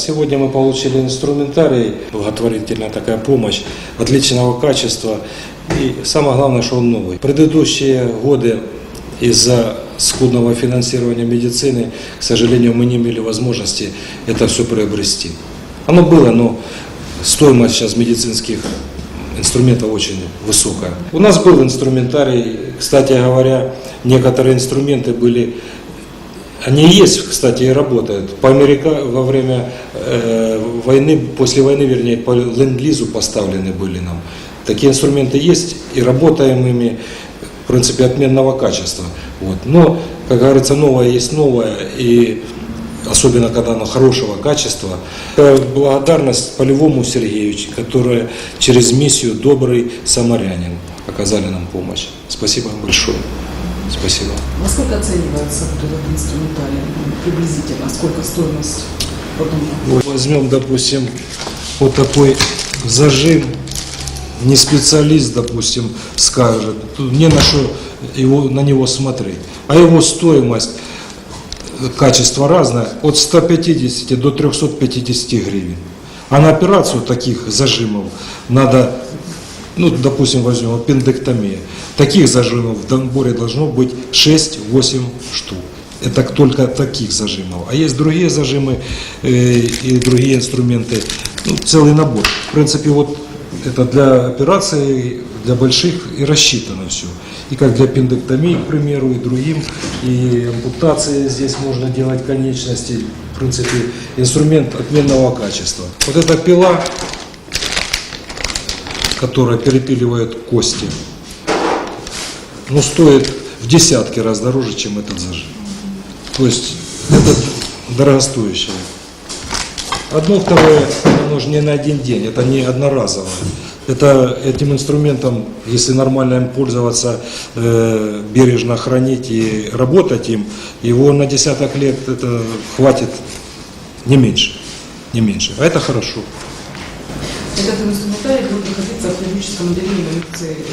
Сегодня мы получили инструментарий, благотворительная такая помощь, отличного качества. И самое главное, что он новый. Предыдущие годы из-за скудного финансирования медицины, к сожалению, мы не имели возможности это все приобрести. Оно было, но стоимость сейчас медицинских инструментов очень высокая. У нас был инструментарий, кстати говоря, некоторые инструменты были они есть, кстати, и работают. По Америка во время э, войны, после войны, вернее, по ленд-лизу поставлены были нам. Такие инструменты есть и работаем ими, в принципе, отменного качества. Вот. Но, как говорится, новое есть новое, и особенно когда оно хорошего качества. Благодарность Полевому Сергеевичу, который через миссию «Добрый самарянин» оказали нам помощь. Спасибо вам большое. Спасибо. Во сколько оценивается вот этот инструментарий? Ну, Приблизительно, сколько стоимость? Потом Вот Возьмем, допустим, вот такой зажим, не специалист, допустим, скажет, не на что его, на него смотреть. А его стоимость, качество разное, от 150 до 350 гривен. А на операцию таких зажимов надо, ну, допустим, возьмем аппендэктомия. Таких зажимов в наборе должно быть 6-8 штук. Это только таких зажимов. А есть другие зажимы э, и другие инструменты. Ну, целый набор. В принципе, вот это для операций, для больших и рассчитано все. И как для аппендэктомии, к примеру, и другим. И ампутации здесь можно делать конечности. В принципе, инструмент отменного качества. Вот эта пила, которая перепиливает кости, ну, стоит в десятки раз дороже, чем этот зажим. То есть это дорогостоящее. Одно, второе, оно же не на один день, это не одноразово. Это этим инструментом, если нормально им пользоваться, э, бережно хранить и работать им, его на десяток лет это хватит не меньше, не меньше. А это хорошо.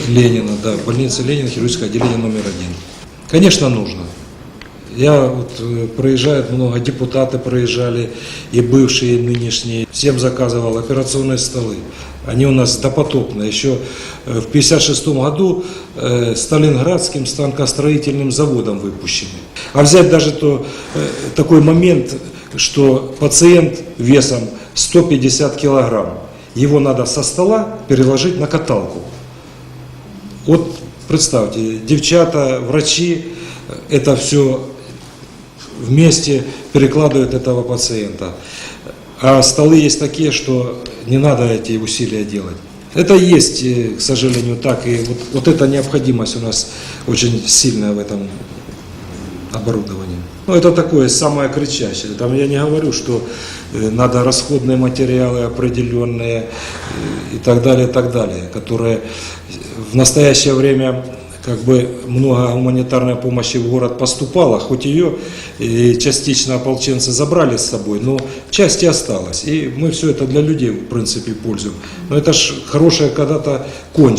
Ленина, да, больница Ленина, хирургическое отделение номер один. Конечно, нужно. Я вот э, проезжают много, депутаты проезжали, и бывшие, и нынешние. Всем заказывал операционные столы. Они у нас допотопные. Еще э, в 1956 году э, Сталинградским станкостроительным заводом выпущены. А взять даже то, такой момент, что пациент весом 150 килограмм, его надо со стола переложить на каталку. Вот представьте, девчата, врачи, это все вместе перекладывают этого пациента. А столы есть такие, что не надо эти усилия делать. Это есть, э, к сожалению, так. И вот, вот эта необходимость у нас очень сильная в этом оборудовании. Ну, это такое самое кричащее. Там я не говорю, что э, надо расходные материалы определенные э, и так далее, и так далее, которые в настоящее время как бы много гуманитарной помощи в город поступало, хоть ее и частично ополченцы забрали с собой, но части осталось. И мы все это для людей, в принципе, пользуем. Но это ж хорошее когда-то кончится.